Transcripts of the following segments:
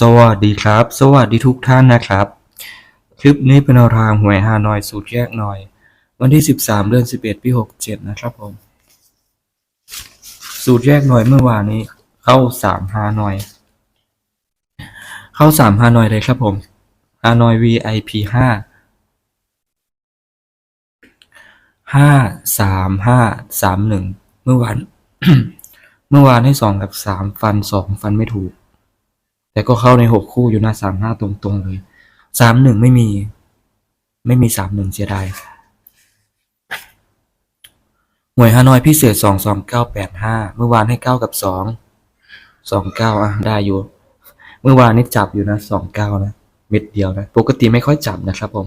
สวัสดีครับ สวัสดีทุกท่านนะครับ คลิปนี้เป็นแนวทางหวยฮานอยสูตรแยกหน่อย วันที่ 13 เดือน 11 ปี 67 นะครับผม สูตรแยกหน่อยเมื่อวานนี้ เข้า 3 ฮานอย เข้า 3 ฮานอยเลยครับผมฮานอย VIP 5ห้าสามห้าสามหนึ่งเมื่อวาน เมื่อวานให้สองกับสามฟันสองฟันไม่ถูก แต่ก็เข้าในหกคู่อยู่หน้าสามห้าตรงๆเลยสามหนึ่งไม่มี ไม่มีสามหนึ่งเสียดายหวยฮานอยพิเศษสองสองเก้าแปดห้าเมื่อวานให้เก้ากับสองสองเก้าอะได้อยู่ เมื่อวานนี่จับอยู่นะสองเก้านะเม็ดเดียวนะ ปกติไม่ค่อยจับนะครับผม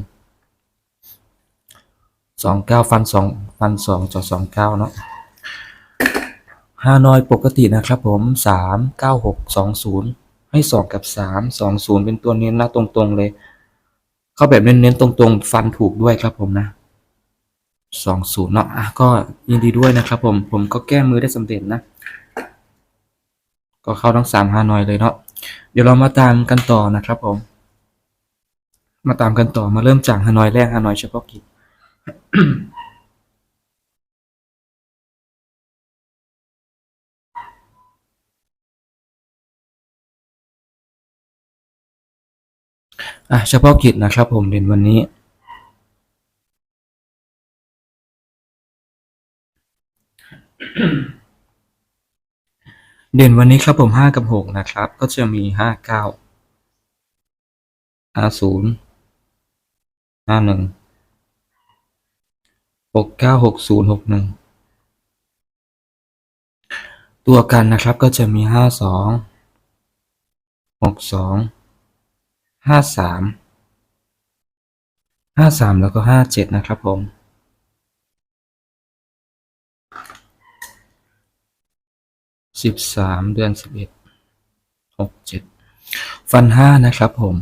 สองเก้าฟันสองฟันสองจอสองเก้าเนาะฮานอยปกตินะครับผมสามเก้าหกสองศูนย์ ให้สองกับสามสองศูนย์เป็นตัวเน้นนะตรงๆเลย เข้าแบบเน้นๆตรงๆ ฟันถูกด้วยครับผมนะสองศูนย์เนาะอะก็ยินดีด้วยนะครับผมผมก็แก้มือได้สำเร็จนะ ก็เข้าทั้งสามฮานอยเลยเนาะเดี๋ยวเรามาตามกันต่อนะครับผม มาตามกันต่อมาเริ่มจากฮานอยแรกฮานอยเฉพาะกิจ อะเฉพาะกิจนะครับผมเด่นวันนี้ เด่นวันนี้ครับผมห้ากับหกนะครับ ก็จะมีห้าเก้าห้าศูนย์ห้าหนึ่งหกเก้าหกศูนย์หกหนึ่งตัวกันนะครับก็จะมีห้าสองหกสอง ห้าสามห้าสามแล้วก็ห้าเจ็ดนะครับผมสิบสามเดือนสิบเอ็ดหกเจ็ดฟันห้านะครับผม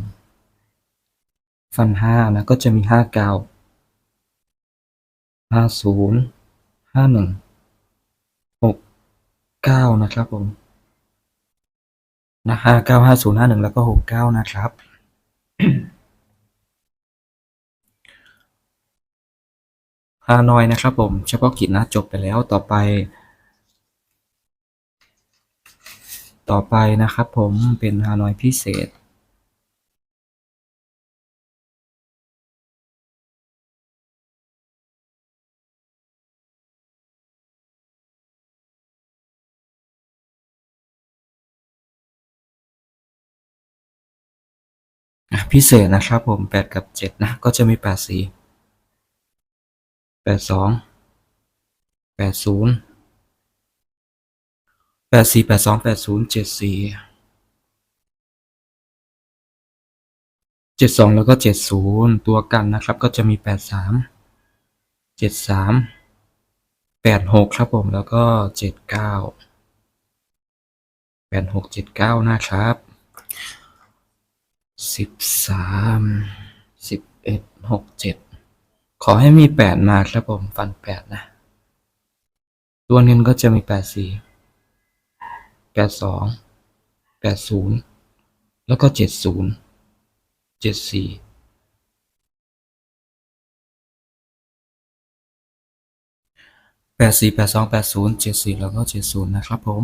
ฟันห้านะก็จะมีห้าเก้าห้าศูนย์ห้าหนึ่งหกเก้านะครับผมนะห้าเก้าห้าศูนย์ห้าหนึ่งแล้วก็หกเก้านะครับ ฮานอยนะครับผม เฉพาะกิจนะจบไปแล้วต่อไป ต่อไปนะครับผมเป็นฮานอยพิเศษ พิเศษนะครับผมแปดกับเจ็ดนะ ก็จะมีแปดสี่แปดสองแปดศูนย์แปดสี่แปดสองแปดศูนย์เจ็ดสี่เจ็ดสองแล้วก็เจ็ดศูนย์ตัวกันนะครับก็จะมีแปดสามเจ็ดสามแปดหกครับผมแล้วก็เจ็ดเก้าแปดหกเจ็ดเก้านะครับ สิบสามสิบเอ็ดหกเจ็ดขอให้มีแปดมาครับผมฟันแปดนะ ตัวเงินก็จะมีแปดสี่แปดสองแปดศูนย์แล้วก็เจ็ดศูนย์เจ็ดสี่แปดสี่แปดสองแปดศูนย์เจ็ดสี่แล้วก็เจ็ดศูนย์นะครับผม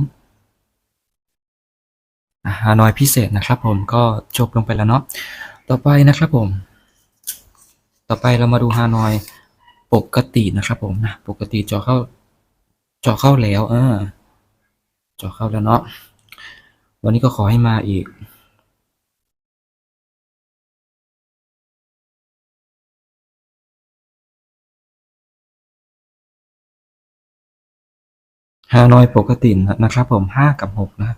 ฮานอยพิเศษนะครับผมก็จบลงไปแล้วเนาะต่อไปนะครับผม ต่อไปเรามาดูฮานอยปกตินะครับผมนะปกติจอเข้าจอเข้าแล้วเออจอเข้าแล้วเนาะวันนี้ก็ขอให้มาอีกฮานอยปกตินะครับผมห้ากับหกนะ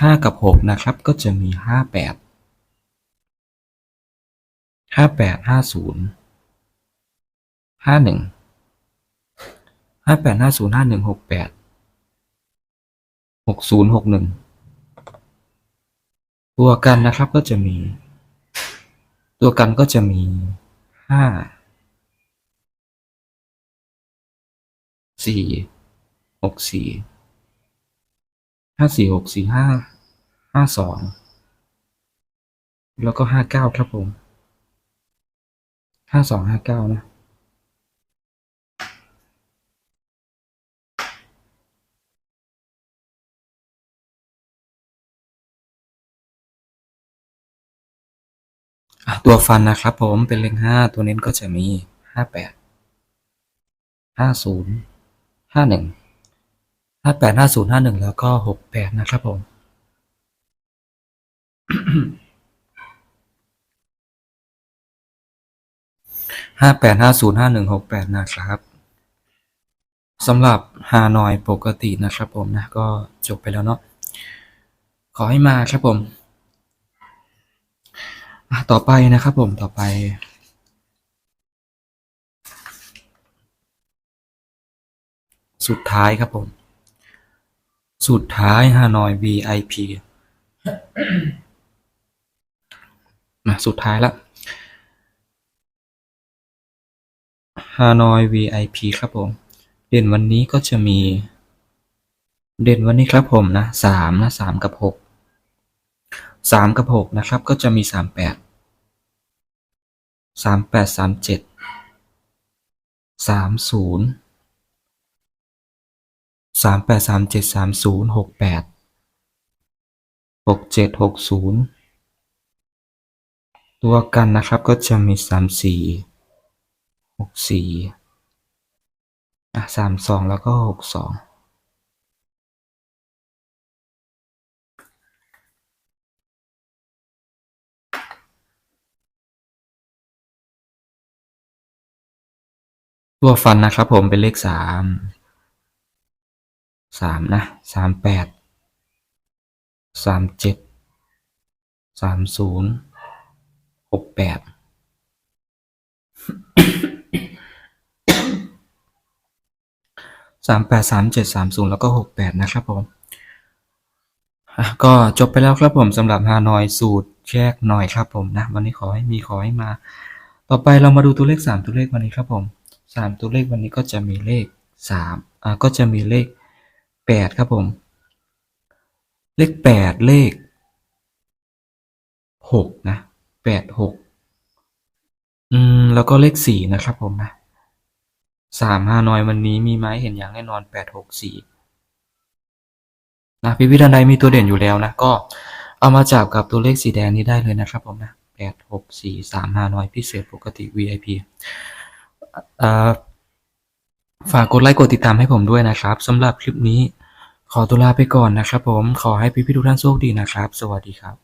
ห้ากับหกนะครับก็จะมีห้าแปดห้าแปดห้าศูนย์ห้าหนึ่งห้าแปดห้าศูนย์ห้าหนึ่งหกแปดหกศูนย์หกหนึ่งตัวกันนะครับก็จะมี ตัวกันก็จะมีห้าสี่หกสี่ ห้าสี่หกสี่ห้าห้าสองแล้วก็ห้าเก้าครับผมห้าสองห้าเก้านะตัวฟันนะครับผมเป็นเลขห้าตัวเน้นก็จะมีห้าแปดห้าศูนย์ห้าหนึ่ง ห้าแปดห้าศูนย์ห้าหนึ่งแล้วก็หกแปดนะครับผม ห้าแปดห้าศูนย์ห้าหนึ่งหกแปดนะครับสำหรับฮานอยปกตินะครับผมนะ ก็จบไปแล้วเนาะขอให้มาครับผม ต่อไปนะครับผมต่อไป สุดท้ายครับผม สุดท้ายฮานอย VIP มาสุดท้ายละฮานอย VIP ครับผม เด่นวันนี้ก็จะมี เด่นวันนี้ครับผมนะสามนะสามกับหกสามกับหกนะครับ ก็จะมีสามแปดสามแปดสามเจ็ดสามศูนย์ สามแปดสามเจ็ดสามศูนย์หกแปดหกเจ็ดหกศูนย์ตัวกันนะครับก็จะมีสามสี่หกสี่อะสามสองแล้วก็หกสองตัวฟันนะครับผมเป็นเลขสาม สามนะสามแปดสามเจ็ดสามศูนย์หกแปดสามแปดสามเจ็ดสามศูนย์แล้วก็หกแปดนะครับผมก็จบไปแล้วครับผมสำหรับฮานอยสูตรแยกหน่อยครับผมนะวันนี้ขอให้มีขอให้มา ต่อไปเรามาดูตัวเลขสามตัวเลขวันนี้ครับผมสามตัวเลขวันนี้ก็จะมีเลขสามอ่าก็จะมีเลข แปดครับผม เลขแปดเลขหกนะแปดหกอืม แล้วก็เลขสี่นะครับผมนะสามฮานอยวันนี้มีไหมเห็นอย่างแน่นอนแปดหกสี่นะพิพิธภัณฑ์ใดมีตัวเด่นอยู่แล้วนะ ก็เอามาจับกับตัวเลขสีแดงนี้ได้เลยนะครับผมนะแปดหกสี่สามฮานอยพิเศษปกติ VIP อ่า ฝากกดไลค์กดติดตามให้ผมด้วยนะครับสำหรับคลิปนี้ ขอตัวลาไปก่อนนะครับผมขอให้พี่ๆทุกท่านโชคดีนะครับ สวัสดีครับ